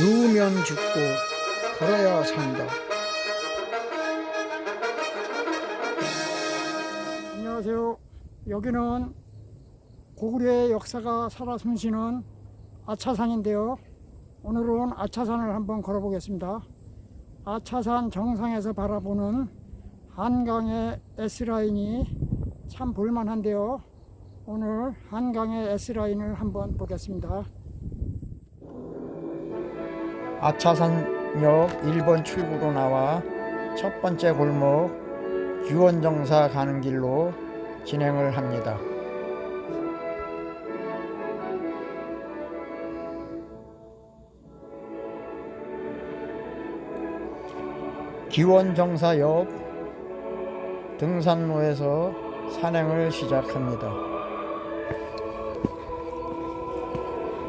누우면 죽고 걸어야 산다. 안녕하세요. 여기는 고구려의 역사가 살아 숨쉬는 아차산인데요. 오늘은 아차산을 한번 걸어보겠습니다. 아차산 정상에서 바라보는 한강의 S라인이 참 볼만한데요. 오늘 한강의 S라인을 한번 보겠습니다. 아차산역 1번 출구로 나와 첫 번째 골목 규원정사 가는 길로 진행을 합니다. 기원정사 옆 등산로에서 산행을 시작합니다.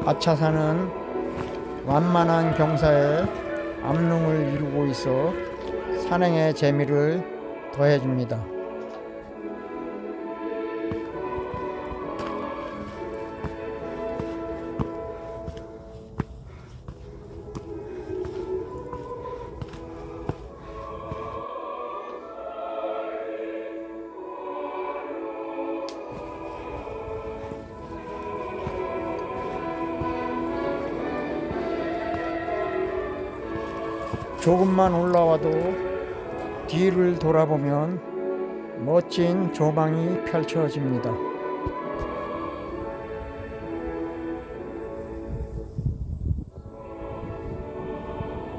아차산은 완만한 경사에 암릉을 이루고 있어 산행의 재미를 더해줍니다. 조금만 올라와도 뒤를 돌아보면 멋진 조망이 펼쳐집니다.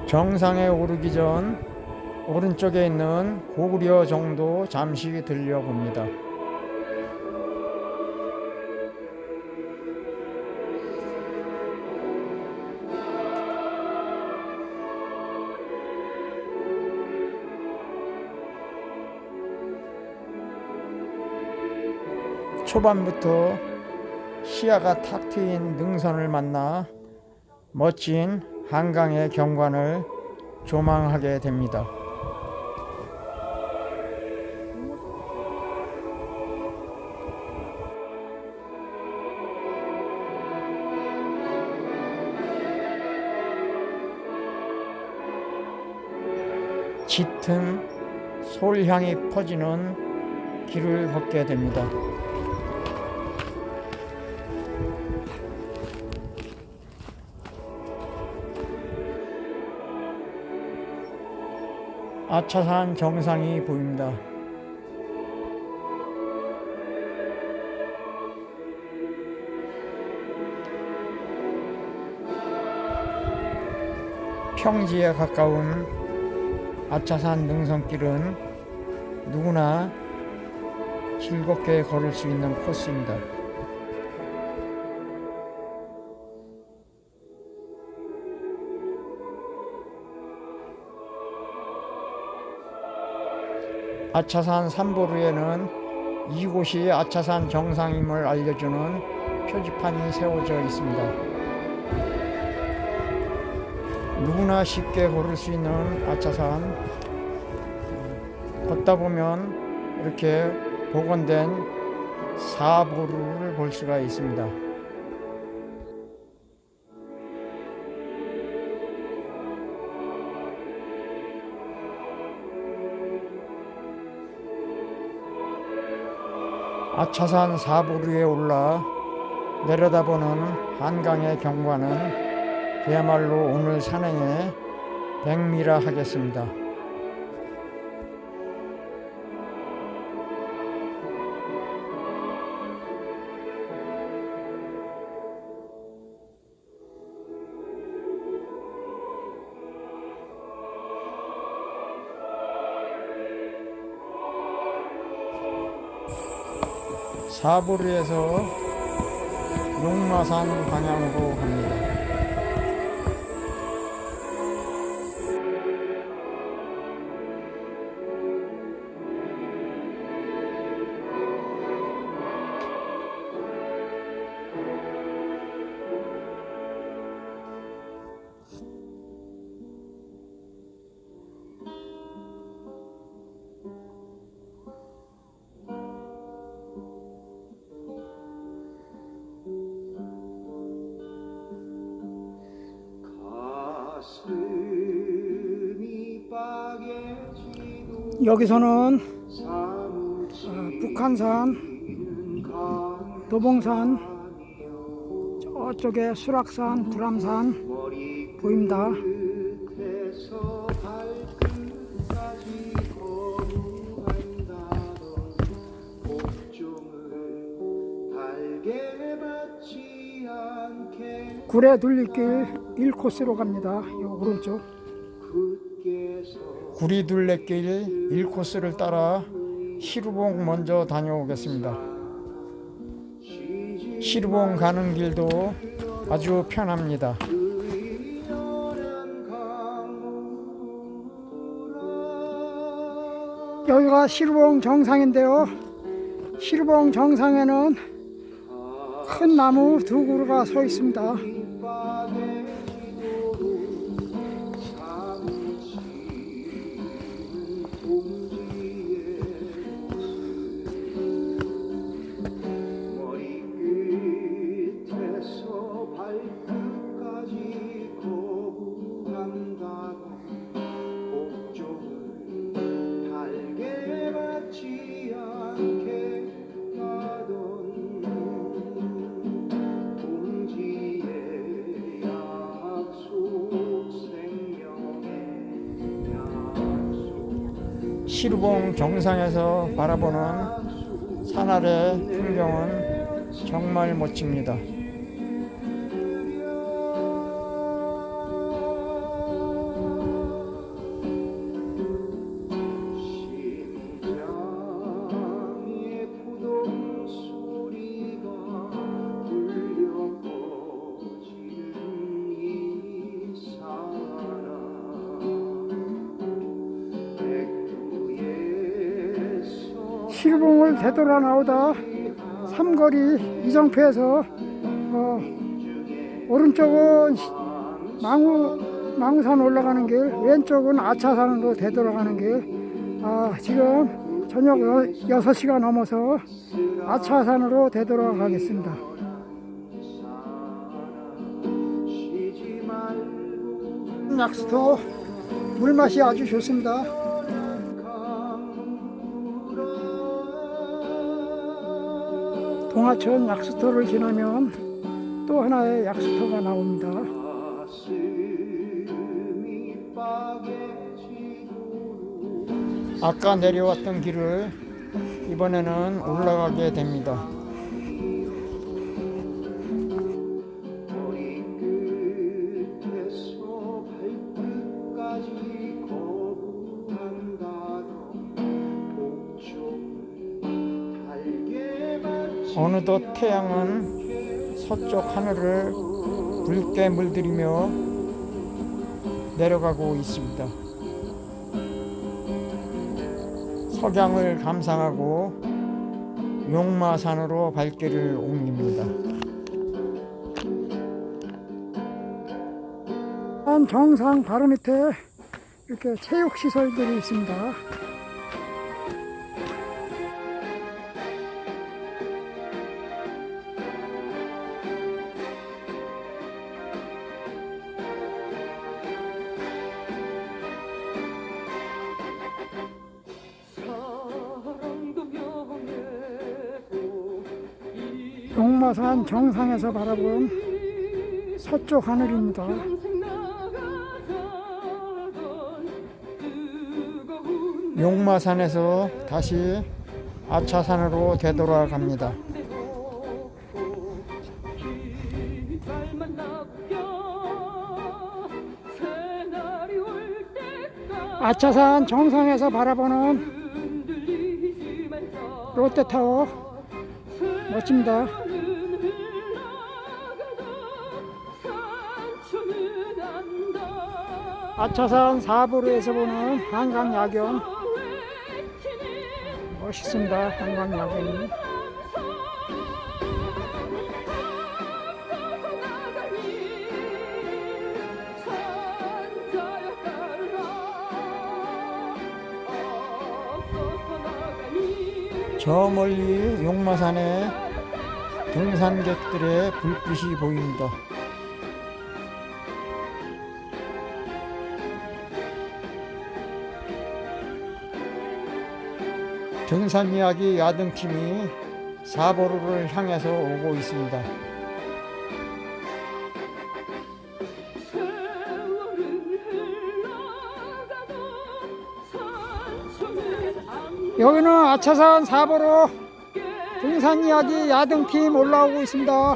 정상에 오르기 전 오른쪽에 있는 고구려 정도 잠시 들려봅니다. 초반부터 시야가 탁 트인 능선을 만나 멋진 한강의 경관을 조망하게 됩니다. 짙은 솔향이 퍼지는 길을 걷게 됩니다. 아차산 정상이 보입니다. 평지에 가까운 아차산 능선길은 누구나 즐겁게 걸을 수 있는 코스입니다. 아차산 산보루에는 이곳이 아차산 정상임을 알려주는 표지판이 세워져 있습니다. 누구나 쉽게 걸을 수 있는 아차산 걷다 보면 이렇게 복원된 사보루를 볼 수가 있습니다. 아차산 사보루에 올라 내려다보는 한강의 경관은 그야말로 오늘 산행의 백미라 하겠습니다. 사보루에서 용마산 방향으로 갑니다. 여기서는 어, 북한산, 도봉산, 저쪽에 수락산, 불암산 보입니다. 구례 둘리길 1코스로 갑니다. 요 오른쪽. 구리둘레길 1코스를 따라 시루봉 먼저 다녀오겠습니다. 시루봉 가는 길도 아주 편합니다. 여기가 시루봉 정상인데요. 시루봉 정상에는 큰 나무 두 그루가 서 있습니다. 시루봉 정상에서 바라보는 산 아래 풍경은 정말 멋집니다. 시루봉을 되돌아 나오다 삼거리 이정표에서 어, 오른쪽은 시- 망우 망우산 올라가는 길, 왼쪽은 아차산으로 되돌아가는 길. 아, 지금 저녁 6시가 넘어서 아차산으로 되돌아가겠습니다. 약수터 물맛이 아주 좋습니다. 동하천 약수터를 지나면 또 하나의 약수터가 나옵니다. 아까 내려왔던 길을 이번에는 올라가게 됩니다. 어느덧 태양은 서쪽 하늘을 붉게 물들이며 내려가고 있습니다. 석양을 감상하고 용마산으로 발길을 옮깁니다. 산 정상 바로 밑에 이렇게 체육 시설들이 있습니다. 용마산 정상에서 바라본 서쪽 하늘입니다. 용마산에서 다시 아차산으로 되돌아갑니다. 아차산 정상에서 바라보는 롯데타워 멋집니다. 아차산 사부로에서 보는 한강 야경 멋있습니다. 한강 야경이 저 멀리 용마산에 등산객들의 불빛이 보입니다. 등산 이야기 야등팀이 사보루를 향해서 오고 있습니다. 여기는 아차산 사보루 등산 이야기 야등팀 올라오고 있습니다.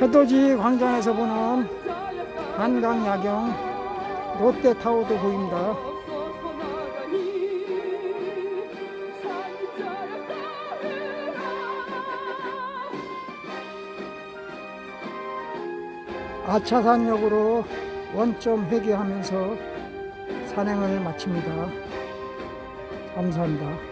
해돋이 광장에서 보는 한강 야경 롯데타워도 보입니다. 아차산역으로 원점 회귀하면서 산행을 마칩니다. 감사합니다.